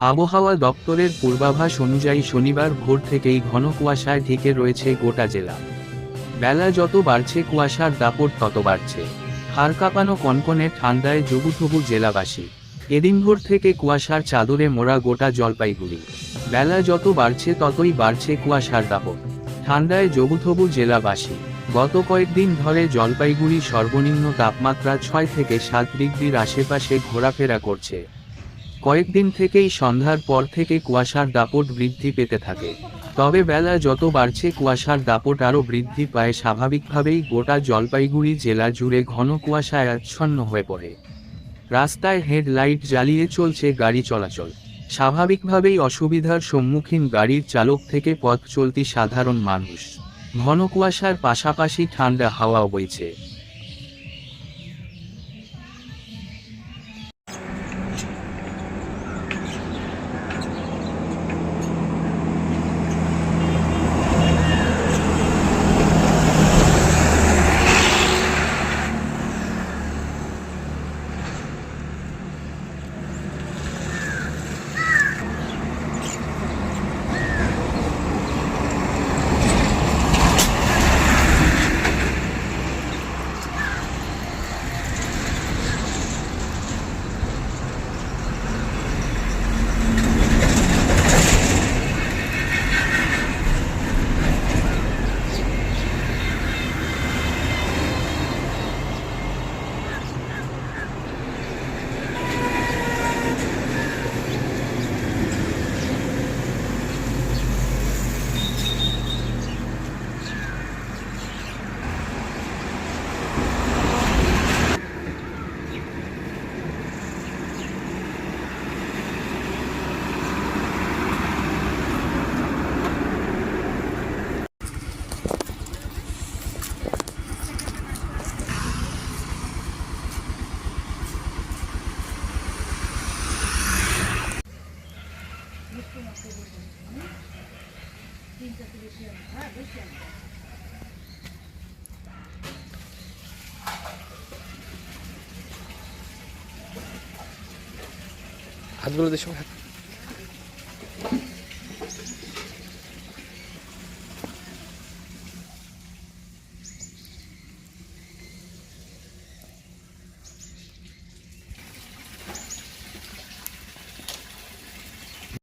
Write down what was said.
আবহাওয়া দপ্তরের পূর্বাভাস অনুযায়ী শনিবার ভোর থেকেই ঘন কুয়াশায় ঢেকে রয়েছে গোটা জেলা। বেলা যত বাড়ছে কুয়াশার দাপট তত বাড়ছে। হাড় কাঁপানো কনকনে ঠান্ডায় জবুথবু জেলাবাসী। এদিন ভোর থেকে কুয়াশার চাদরে মোড়া গোটা জলপাইগুড়ি। বেলা যত বাড়ছে ততই বাড়ছে কুয়াশার দাপট। ঠান্ডায় জবুথবু জেলাবাসী। গত কয়েকদিন ধরে জলপাইগুড়ি সর্বনিম্ন তাপমাত্রা ছয় থেকে সাত ডিগ্রির আশেপাশে ঘোরাফেরা করছে। কয়েকদিন থেকেই সন্ধ্যার পর থেকে কুয়াশার দাপট বৃদ্ধি পেতে থাকে। তবে বেলা যত বাড়ছে, কুয়াশার দাপট আরও বৃদ্ধি পায়। স্বাভাবিকভাবেই গোটা জলপাইগুড়ি জেলা জুড়ে ঘন কুয়াশায় আচ্ছন্ন হয়ে পড়ে। রাস্তায় হেডলাইট জ্বালিয়ে চলছে গাড়ি চলাচল। স্বাভাবিকভাবেই অসুবিধার সম্মুখীন গাড়ির চালক থেকে পথ চলতি সাধারণ মানুষ। ঘন কুয়াশার পাশাপাশি ঠান্ডা হাওয়াও বইছে। হাতগুলো দিয়ে সবাই হাত